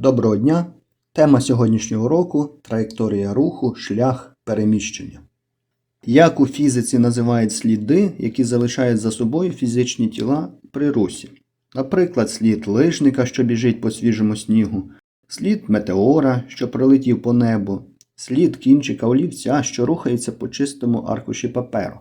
Доброго дня! Тема сьогоднішнього уроку траєкторія руху, шлях переміщення. Як у фізиці називають сліди, які залишають за собою фізичні тіла при русі? Наприклад, слід лижника, що біжить по свіжому снігу, слід метеора, що пролетів по небу, слід кінчика олівця, що рухається по чистому аркуші паперу.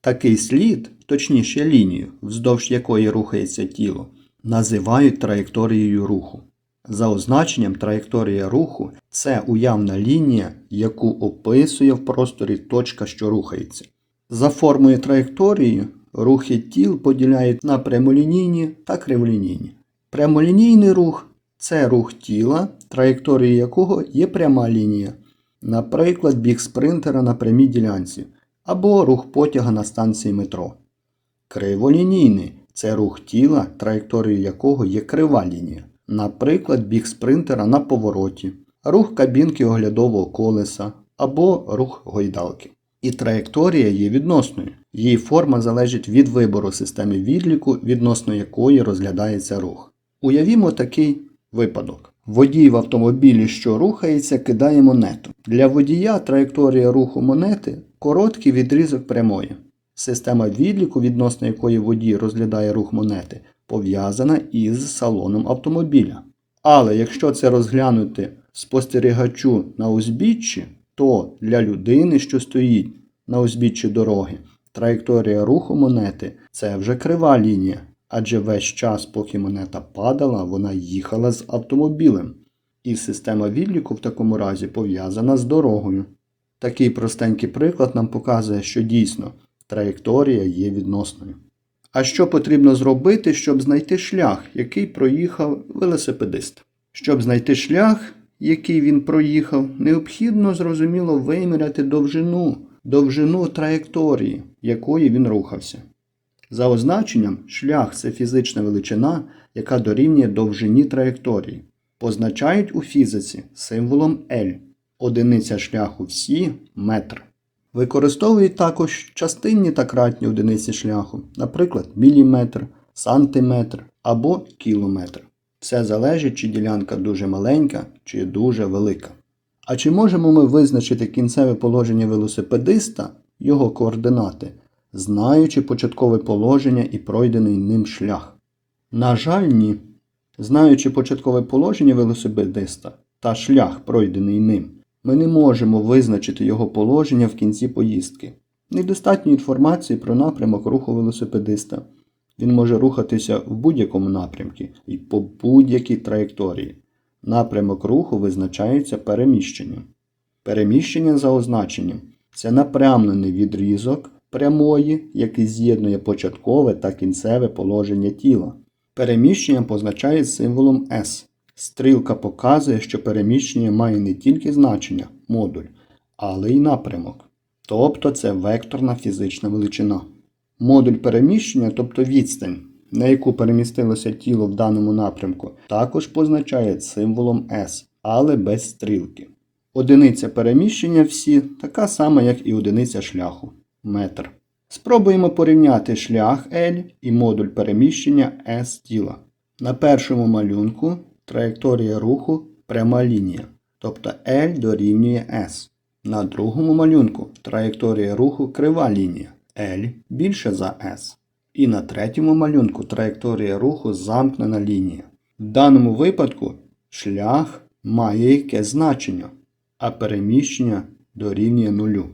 Такий слід, точніше лінію, вздовж якої рухається тіло, називають траєкторією руху. За означенням, траєкторія руху це уявна лінія, яку описує в просторі точка, що рухається. За формою траєкторії рухи тіл поділяють на прямолінійні та криволінійні. Прямолінійний рух це рух тіла, траєкторією якого є пряма лінія, наприклад, біг спринтера на прямій ділянці, або рух потяга на станції метро. Криволінійний це рух тіла, траєкторією якого є крива лінія, наприклад, біг спринтера на повороті, рух кабінки оглядового колеса або рух гойдалки. І траєкторія є відносною. Її форма залежить від вибору системи відліку, відносно якої розглядається рух. Уявімо такий випадок. Водій в автомобілі, що рухається, кидає монету. Для водія траєкторія руху монети короткий відрізок прямої. Система відліку, відносно якої водій розглядає рух монети, пов'язана із салоном автомобіля. Але якщо це розглянути спостерігачу на узбіччі, то для людини, що стоїть на узбіччі дороги, траєкторія руху монети це вже крива лінія, адже весь час, поки монета падала, вона їхала з автомобілем. І система відліку в такому разі пов'язана з дорогою. Такий простенький приклад нам показує, що дійсно траєкторія є відносною. А що потрібно зробити, щоб знайти шлях, який проїхав велосипедист? Щоб знайти шлях, який він проїхав, необхідно зрозуміло виміряти довжину, довжину траєкторії, якої він рухався. За означенням, шлях це фізична величина, яка дорівнює довжині траєкторії. Позначають у фізиці символом L. Одиниця шляху всі метр. Використовують також частинні та кратні одиниці шляху, наприклад, міліметр, сантиметр або кілометр. Все залежить, чи ділянка дуже маленька, чи дуже велика. А чи можемо ми визначити кінцеве положення велосипедиста, його координати, знаючи початкове положення і пройдений ним шлях? На жаль, ні. Знаючи початкове положення велосипедиста та шлях, пройдений ним, ми не можемо визначити його положення в кінці поїздки. Недостатньо інформації про напрямок руху велосипедиста. Він може рухатися в будь-якому напрямку і по будь-якій траєкторії. Напрямок руху визначається переміщенням. Переміщення за означенням це напрямлений відрізок прямої, який з'єднує початкове та кінцеве положення тіла. Переміщення позначає символом S. Стрілка показує, що переміщення має не тільки значення модуль, але й напрямок. Тобто це векторна фізична величина. Модуль переміщення, тобто відстань, на яку перемістилося тіло в даному напрямку, також позначає символом S, але без стрілки. Одиниця переміщення всі така сама, як і одиниця шляху метр. Спробуємо порівняти шлях L і модуль переміщення S тіла. На першому малюнку траєкторія руху пряма лінія, тобто L дорівнює S. На другому малюнку траєкторія руху крива лінія. L більше за S. І на третьому малюнку траєкторія руху замкнена лінія. В даному випадку шлях має яке значення, а переміщення дорівнює нулю.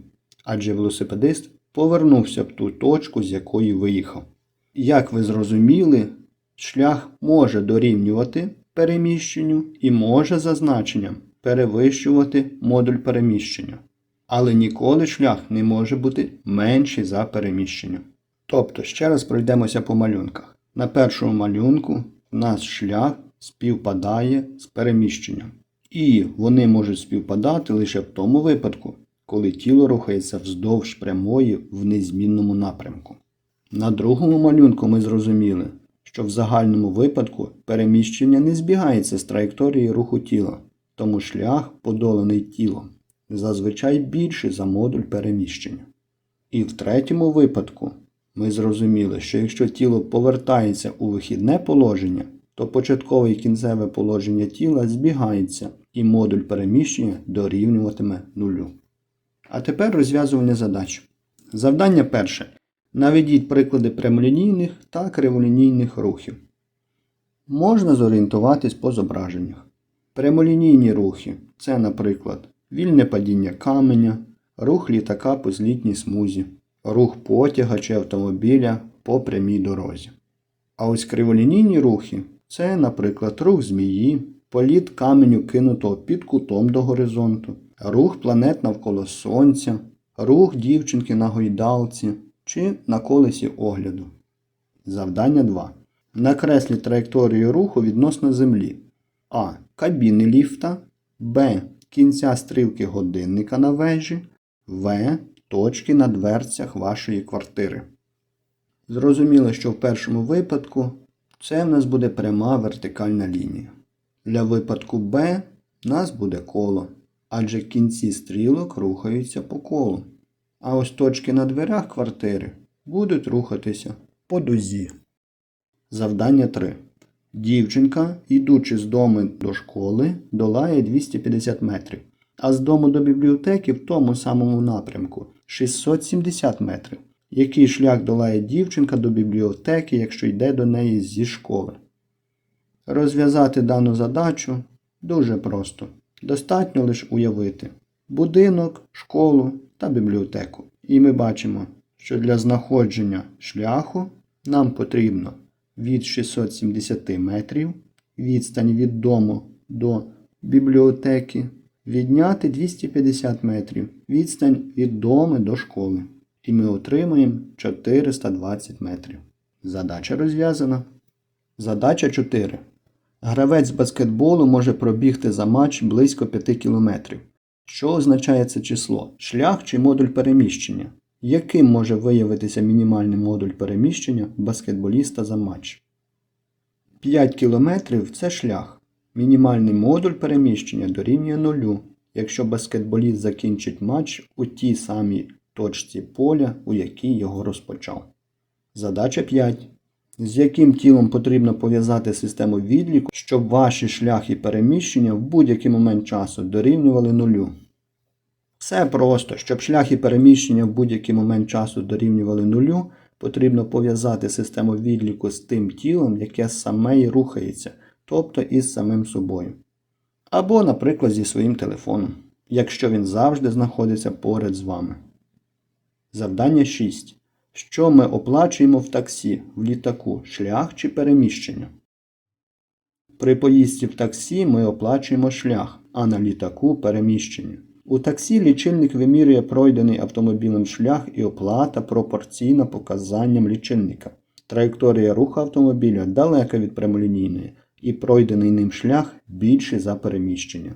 Адже велосипедист повернувся в ту точку, з якої виїхав. Як ви зрозуміли, шлях може дорівнювати переміщенню і може за значенням перевищувати модуль переміщення. Але ніколи шлях не може бути менший за переміщення. Тобто, ще раз пройдемося по малюнках. На першому малюнку наш шлях співпадає з переміщенням. І вони можуть співпадати лише в тому випадку, коли тіло рухається вздовж прямої в незмінному напрямку. На другому малюнку ми зрозуміли, що в загальному випадку переміщення не збігається з траєкторією руху тіла, тому шлях, подоланий тілом, зазвичай більший за модуль переміщення. І в третьому випадку ми зрозуміли, що якщо тіло повертається у вихідне положення, то початкове і кінцеве положення тіла збігається і модуль переміщення дорівнюватиме нулю. А тепер розв'язування задач. Завдання перше. Наведіть приклади прямолінійних та криволінійних рухів. Можна зорієнтуватись по зображеннях. Прямолінійні рухи це, наприклад, вільне падіння каменя, рух літака по злітній смузі, рух потяга чи автомобіля по прямій дорозі. А ось криволінійні рухи це, наприклад, рух змії, політ каменю кинутого під кутом до горизонту, рух планет навколо Сонця, рух дівчинки на гойдалці чи на колесі огляду. Завдання 2. Накресліть траєкторію руху відносно Землі. А. Кабіни ліфта. Б. Кінця стрілки годинника на вежі. В. Точки на дверцях вашої квартири. Зрозуміло, що в першому випадку це в нас буде пряма вертикальна лінія. Для випадку Б нас буде коло, адже кінці стрілок рухаються по колу. А ось точки на дверях квартири будуть рухатися по дузі. Завдання 3. Дівчинка, йдучи з дому до школи, долає 250 метрів, а з дому до бібліотеки в тому самому напрямку 670 метрів. Який шлях долає дівчинка до бібліотеки, якщо йде до неї зі школи? Розв'язати дану задачу дуже просто. Достатньо лише уявити будинок, школу та бібліотеку. І ми бачимо, що для знаходження шляху нам потрібно від 670 метрів відстань від дому до бібліотеки відняти 250 метрів відстань від дому до школи. І ми отримаємо 420 метрів. Задача розв'язана. Задача 4. Гравець баскетболу може пробігти за матч близько 5 км. Що означає це число? Шлях чи модуль переміщення? Яким може виявитися мінімальний модуль переміщення баскетболіста за матч? 5 км це шлях. Мінімальний модуль переміщення дорівнює 0, якщо баскетболіст закінчить матч у тій самій точці поля, у якій його розпочав. Задача 5. З яким тілом потрібно пов'язати систему відліку, щоб ваші шляхи переміщення в будь-який момент часу дорівнювали нулю? Все просто, щоб шляхи переміщення в будь-який момент часу дорівнювали нулю, потрібно пов'язати систему відліку з тим тілом, яке саме і рухається, тобто із самим собою. Або, наприклад, зі своїм телефоном, якщо він завжди знаходиться поряд з вами. Завдання 6. Що ми оплачуємо в таксі, в літаку, шлях чи переміщення? При поїздці в таксі ми оплачуємо шлях, а на літаку переміщення. У таксі лічильник вимірює пройдений автомобілем шлях і оплата пропорційна показанням лічильника. Траєкторія руху автомобіля далека від прямолінійної, і пройдений ним шлях більший за переміщення.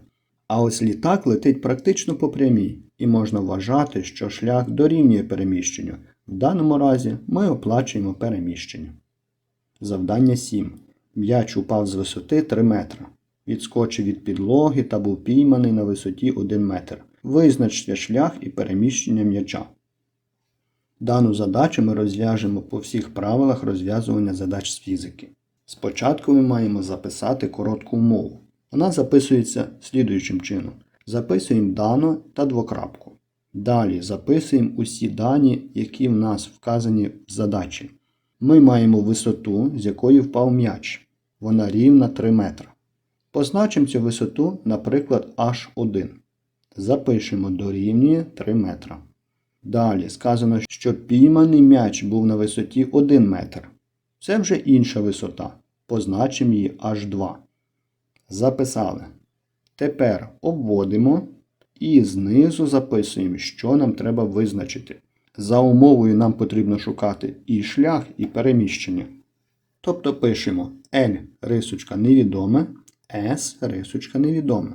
А ось літак летить практично по прямій, і можна вважати, що шлях дорівнює переміщенню. В даному разі ми оплачуємо переміщення. Завдання 7. М'яч упав з висоти 3 метра. Відскочив від підлоги та був пійманий на висоті 1 метр. Визначте шлях і переміщення м'яча. Дану задачу ми розв'яжемо по всіх правилах розв'язування задач з фізики. Спочатку ми маємо записати коротку умову. Вона записується слідуючим чином. Записуємо дано та двокрапку. Далі записуємо усі дані, які в нас вказані в задачі. Ми маємо висоту, з якої впав м'яч. Вона рівна 3 метра. Позначимо цю висоту, наприклад, H1. Запишемо дорівнює 3 метра. Далі сказано, що пійманий м'яч був на висоті 1 метр. Це вже інша висота. Позначимо її H2. Записали. Тепер обводимо і знизу записуємо, що нам треба визначити. За умовою нам потрібно шукати і шлях, і переміщення. Тобто пишемо L рисочка невідоме, S рисочка невідоме.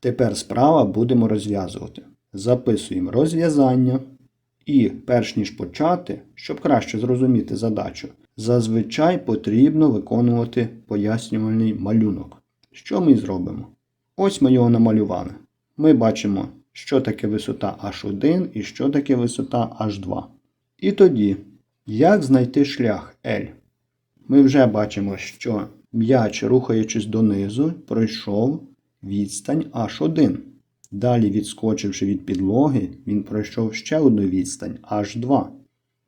Тепер справа будемо розв'язувати. Записуємо розв'язання. І перш ніж почати, щоб краще зрозуміти задачу, зазвичай потрібно виконувати пояснювальний малюнок. Що ми зробимо? Ось ми його намалювали. Ми бачимо, що таке висота H1 і що таке висота H2. І тоді, як знайти шлях L? Ми вже бачимо, що М'яч, рухаючись донизу, пройшов відстань H1. Далі, відскочивши від підлоги, він пройшов ще одну відстань H2.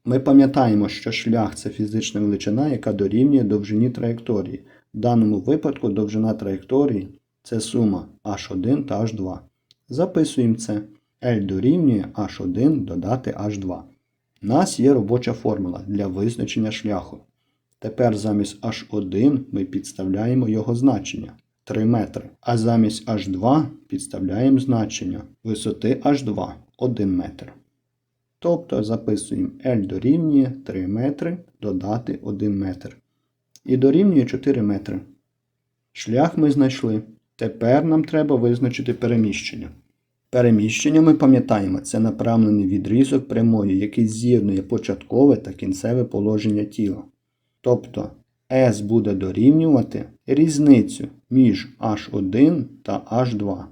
Ми пам'ятаємо, що шлях це фізична величина, яка дорівнює довжині траєкторії. В даному випадку довжина траєкторії це сума H1 та H2. Записуємо це. L дорівнює H1 додати H2. У нас є робоча формула для визначення шляху. Тепер замість H1 ми підставляємо його значення 3 метри, а замість H2 підставляємо значення висоти H2 1 метр. Тобто записуємо L дорівнює 3 метри додати 1 метр. І дорівнює 4 метри. Шлях ми знайшли. Тепер нам треба визначити переміщення. Переміщення ми пам'ятаємо, це направлений відрізок прямої, який з'єднує початкове та кінцеве положення тіла. Тобто S буде дорівнювати різницю між H1 та H2.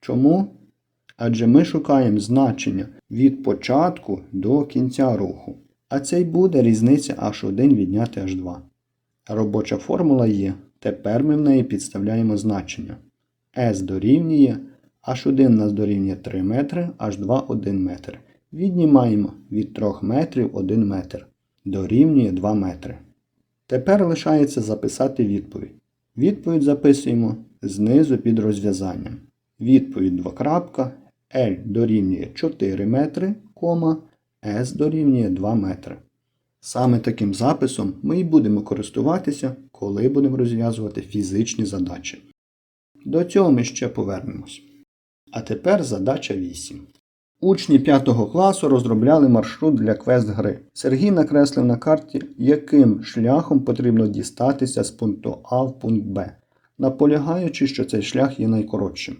Чому? Адже ми шукаємо значення від початку до кінця руху. А це й буде різниця H1 відняти H2. Робоча формула є. Тепер ми в неї підставляємо значення. S дорівнює, H1 нас дорівнює 3 метри, H2 1 метр. Віднімаємо від 3 метрів 1 метр. Дорівнює 2 метри. Тепер лишається записати відповідь. Відповідь записуємо знизу під розв'язанням. Відповідь двокрапка L дорівнює 4 метри, кома, S дорівнює 2 метри. Саме таким записом ми і будемо користуватися, коли будемо розв'язувати фізичні задачі. До цього ми ще повернемось. А тепер задача 8. Учні 5 класу розробляли маршрут для квест-гри. Сергій накреслив на карті, яким шляхом потрібно дістатися з пункту А в пункт Б, наполягаючи, що цей шлях є найкоротшим.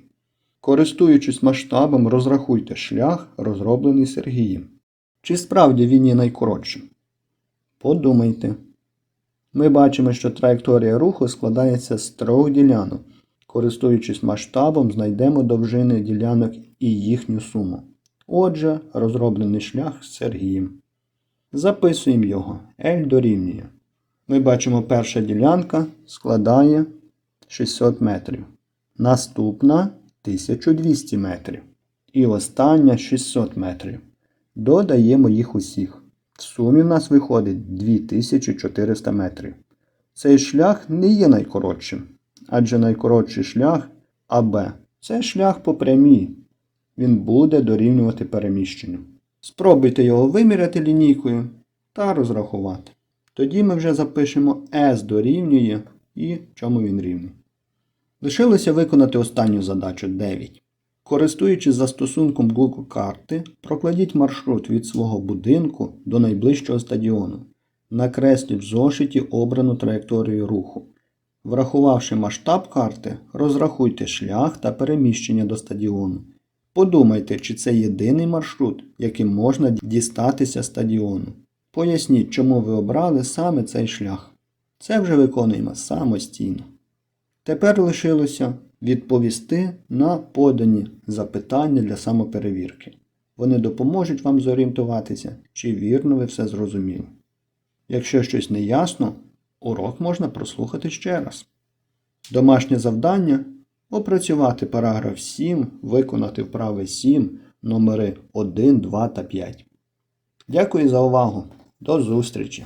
Користуючись масштабом, розрахуйте шлях, розроблений Сергієм. Чи справді він є найкоротшим? Подумайте. Ми бачимо, що траєкторія руху складається з трьох ділянок. Користуючись масштабом, знайдемо довжини ділянок і їхню суму. Отже, розроблений шлях з Сергієм. Записуємо його. L дорівнює. Ми бачимо, перша ділянка складає 600 метрів. Наступна 1200 метрів. І остання 600 метрів. Додаємо їх усіх. В сумі в нас виходить 2400 метрів. Цей шлях не є найкоротшим, адже найкоротший шлях АБ це шлях по прямій. Він буде дорівнювати переміщенню. Спробуйте його виміряти лінійкою та розрахувати. Тоді ми вже запишемо S дорівнює і чому він рівний. Лишилося виконати останню задачу 9. Користуючись застосунком Google карти, прокладіть маршрут від свого будинку до найближчого стадіону. Накресліть в зошиті обрану траєкторію руху. Врахувавши масштаб карти, розрахуйте шлях та переміщення до стадіону. Подумайте, чи це єдиний маршрут, яким можна дістатися стадіону. Поясніть, чому ви обрали саме цей шлях. Це вже виконуємо самостійно. Тепер лишилося відповісти на подані запитання для самоперевірки. Вони допоможуть вам зорієнтуватися, чи вірно ви все зрозуміли. Якщо щось не ясно, урок можна прослухати ще раз. Домашнє завдання опрацювати параграф 7, виконати вправи 7, номери 1, 2 та 5. Дякую за увагу. До зустрічі!